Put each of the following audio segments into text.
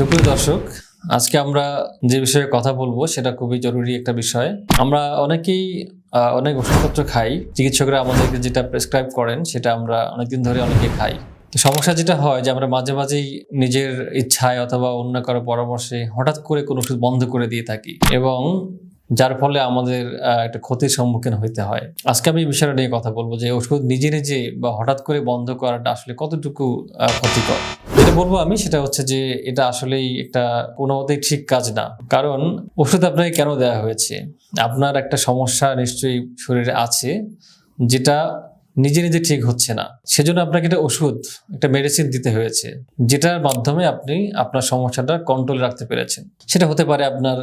সুপ্রিয় দর্শক, আজকে আমরা যে বিষয়ে কথা বলব সেটা খুবই জরুরি একটা বিষয়। আমরা অনেকেই অনেক ওষুধপত্র খাই। চিকিৎসকরা আমাদেরকে যেটা প্রেসক্রাইব করেন সেটা আমরা অনেকদিন ধরে অনেকে খাই। সমস্যা যেটা হয় যে আমরা মাঝে মাঝেই নিজের ইচ্ছায় অথবা অন্য কারও পরামর্শে হঠাৎ করে কোনো ওষুধ বন্ধ করে দিয়ে থাকি এবং যার ফলে আমাদের একটা ক্ষতির সম্মুখীন হইতে হয়। আজকে আমি এই বিষয়টা নিয়ে কথা বলব যে ওষুধ নিজে নিজে বা হঠাৎ করে বন্ধ করাটা আসলে কতটুকু ক্ষতিকর। যেটা বলব আমি সেটা হচ্ছে যে এটা আসলেই একটা কোনো মতেই ঠিক কাজ না। কারণ ওষুধ আপনাকে কেন দেওয়া হয়েছে? আপনার একটা সমস্যা নিশ্চয়ই শরীরে আছে যেটা নিজে নিজে ঠিক হচ্ছে না। সেজন্য আপনাকে একটা ওষুধ, একটা মেডিসিন দিতে হয়েছে, যেটার মাধ্যমে আপনি আপনার সমস্যাটা কন্ট্রোল রাখতে পেরেছেন। সেটা হতে পারে আপনার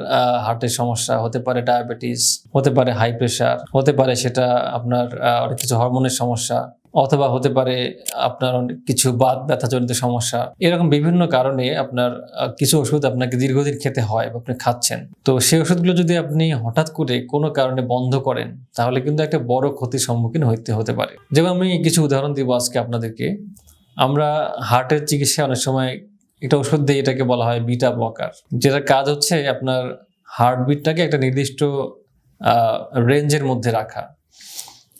হার্টের সমস্যা, হতে পারে ডায়াবেটিস হতে পারে হাই প্রেশার হতে পারে সেটা আপনার অনেক কিছু হরমোনের সমস্যা। অথবা হতে পারে আপনার অনেক কিছু বাত ব্যথাজনিত সমস্যা। এরকম বিভিন্ন কারণে আপনার কিছু ওষুধ আপনাকে দীর্ঘদিন খেতে হয়, বা আপনি খাচ্ছেন। তো সেই ওষুধগুলো যদি আপনি হঠাৎ করে কোনো কারণে বন্ধ করেন, তাহলে কিন্তু একটা বড় ক্ষতির সম্মুখীন হইতে হতে পারে। যেমন আমি কিছু উদাহরণ দিব আজকে আপনাদেরকে। আমরা হার্টের চিকিৎসায় অনেক সময় একটা ওষুধ দিয়ে এটাকে বলা হয় বিটা ব্লকার। যেটার কাজ হচ্ছে আপনার হার্টবিটটাকে একটা নির্দিষ্ট রেঞ্জের মধ্যে রাখা।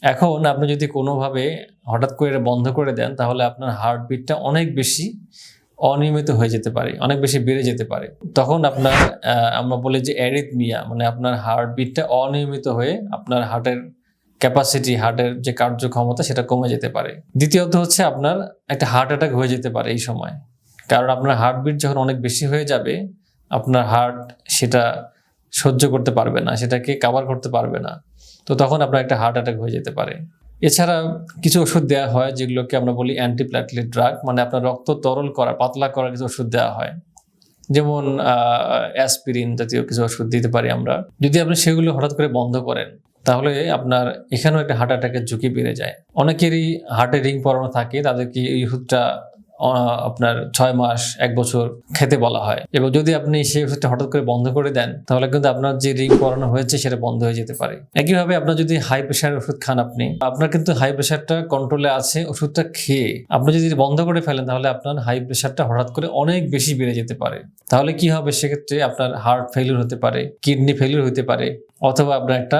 এখন আপনি যদি কোনোভাবে হঠাৎ করে বন্ধ করে দেন, তাহলে আপনার হার্টবিটটা অনেক বেশি অনিয়মিত হয়ে যেতে পারে, অনেক বেশি বেড়ে যেতে পারে। তখন আপনার আমরা বলি যে অ্যারিথমিয়া মানে আপনার হার্টবিটটা অনিয়মিত হয়ে আপনার হার্টের ক্যাপাসিটি হার্টের যে কার্যক্ষমতা, সেটা কমে যেতে পারে। দ্বিতীয়ত হচ্ছে আপনার একটা হার্ট অ্যাটাক হয়ে যেতে পারে এই সময়। কারণ আপনার হার্টবিট যখন অনেক বেশি হয়ে যাবে, আপনার হার্ট সেটা সহ্য করতে পারবে না, সেটাকে কাভার করতে পারবে না। তো তখন আপনার একটা হার্ট অ্যাটাক হয়ে যেতে পারে। এছাড়া কিছু ওষুধ দেওয়া হয় যেগুলোকে আমরা বলি অ্যান্টিপ্ল্যাটলেট ড্রাগ মানে আপনার রক্ত তরল করা, পাতলা করার কিছু ওষুধ দেওয়া হয়। যেমন অ্যাসপিরিন জাতীয় কিছু ওষুধ দিতে পারি আমরা। যদি আপনি সেগুলো হঠাৎ করে বন্ধ করেন, তাহলে আপনার এখানেও একটা হার্ট অ্যাটাকের ঝুঁকি বেড়ে যায়। অনেকেরই হার্টে রিং পরানো থাকে তাদেরকে এই ওষুধটা আপনার ছয় মাস, এক বছর খেতে বলা হয়। এবং যদি আপনি সেই ওষুধটা হঠাৎ করে বন্ধ করে দেন, তাহলে কিন্তু আপনার যে রিং পরানো হয়েছে, সেটা বন্ধ হয়ে যেতে পারে। একইভাবে আপনার যদি হাই প্রেশারের ওষুধ খান আপনি, আপনার কিন্তু হাই প্রেশারটা কন্ট্রোলে আছে, ওষুধটা খেয়ে। আপনি যদি বন্ধ করে ফেলেন, তাহলে আপনার হাই প্রেশারটা হঠাৎ করে অনেক বেশি বেড়ে যেতে পারে। তাহলে কি হবে? সেক্ষেত্রে আপনার হার্ট ফেলিউর হতে পারে কিডনি ফেলিউর হতে পারে, অথবা আপনার একটা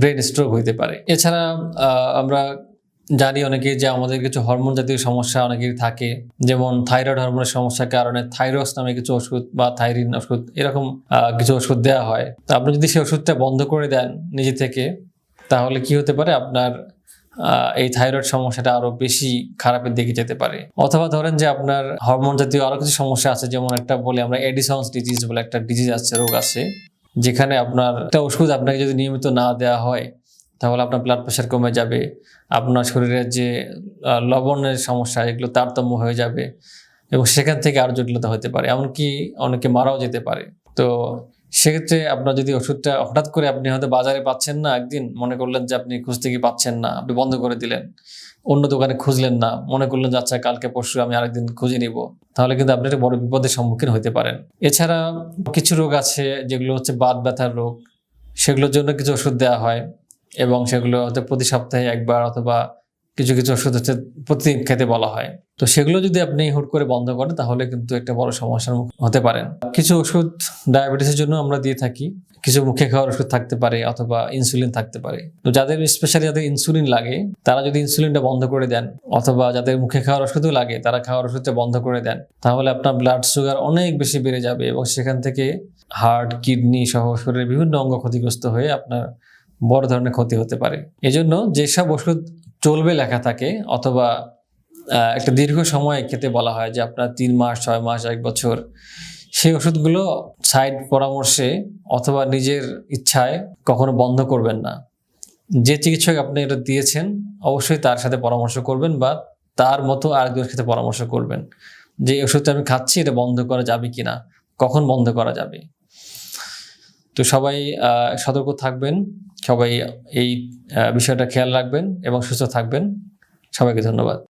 ব্রেন স্ট্রোক হইতে পারে। এছাড়া আমরা জানি অনেকে যে আমাদের কিছু হরমোন জাতীয় সমস্যা অনেকের থাকে, যেমন থাইরয়েড হরমোনের সমস্যার কারণে থাইরক্স নামে কিছু ওষুধ বা থাইরিন ওষুধ, এরকম কিছু ওষুধ দেওয়া হয়। তো আপনি যদি সেই ওষুধটা বন্ধ করে দেন নিজে থেকে, তাহলে কি হতে পারে? আপনার এই থাইরয়েড সমস্যাটা আরও বেশি খারাপের দিকে যেতে পারে। অথবা ধরেন যে আপনার হরমোন জাতীয় আরও কিছু সমস্যা আছে, যেমন একটা বলি আমরা এডিসন্স ডিজিজ বলে একটা ডিজিজ আছে, রোগ আছে, যেখানে আপনার একটা ওষুধ আপনাকে যদি নিয়মিত না দেওয়া হয় তাহলে আপনার ব্লাড প্রেশার কমে যাবে, আপনার শরীরের যে লবণের সমস্যা, এগুলো তারতম্য হয়ে যাবে এবং সেখান থেকে আরও জটিলতা হতে পারে। এমনকি অনেকে মারাও যেতে পারে। তো সেক্ষেত্রে আপনার যদি ওষুধটা হঠাৎ করে আপনি হয়তো বাজারে পাচ্ছেন না একদিন, মনে করলেন যে আপনি খুঁজতে গিয়ে পাচ্ছেন না, আপনি বন্ধ করে দিলেন, অন্য দোকানে খুঁজলেন না, মনে করলেন যে আচ্ছা কালকে পরশু আমি আরেকদিন খুঁজে নিব, তাহলে কিন্তু আপনি একটা বড় বিপদের সম্মুখীন হতে পারেন। এছাড়া কিছু রোগ আছে যেগুলো হচ্ছে বাত ব্যথার রোগ, সেগুলোর জন্য কিছু ওষুধ দেওয়া হয়। এবং সেগুলো হয়তো প্রতি সপ্তাহে একবার অথবা কিছু কিছু ওষুধ হচ্ছে প্রতিদিন খেতে বলা হয়। তো সেগুলো যদি আপনি হুট করে বন্ধ করেন, তাহলে কিন্তু একটা বড় সমস্যার হতে পারেন কিছু ওষুধ ডায়াবেটিসের জন্য আমরা দিয়ে থাকি। কিছু মুখে খাওয়ার ওষুধ থাকতে পারে অথবা ইনসুলিন থাকতে পারে। তো যাদের স্পেশালি যাদের ইনসুলিন লাগে, তারা যদি ইনসুলিনটা বন্ধ করে দেন অথবা যাদের মুখে খাওয়ার ওষুধও লাগে, তারা খাওয়ার ওষুধটা বন্ধ করে দেন, তাহলে আপনার ব্লাড সুগার অনেক বেশি বেড়ে যাবে এবং সেখান থেকে হার্ট কিডনি সহ শরীরের বিভিন্ন অঙ্গ ক্ষতিগ্রস্ত হয়ে আপনার বড় ধরনের ক্ষতি হতে পারে। এজন্য যেসব ওষুধ চলবে লেখা থাকে অথবা একটা দীর্ঘ সময় খেতে বলা হয় যে আপনার তিন মাস, ছয় মাস, এক বছর, সেই ওষুধগুলো সাইড পরামর্শে অথবা নিজের ইচ্ছায় কখনো বন্ধ করবেন না। যে চিকিৎসক আপনি এটা দিয়েছেন, অবশ্যই তার সাথে পরামর্শ করবেন বা তার মতো আরেকজনের সাথে পরামর্শ করবেন যে ওষুধটা আমি খাচ্ছি, এটা বন্ধ করা যাবে কিনা? কখন বন্ধ করা যাবে? তো সবাই সতর্ক থাকবেন। সবাই এই বিষয়টা খেয়াল রাখবেন এবং সুস্থ থাকবেন। সবাইকে ধন্যবাদ।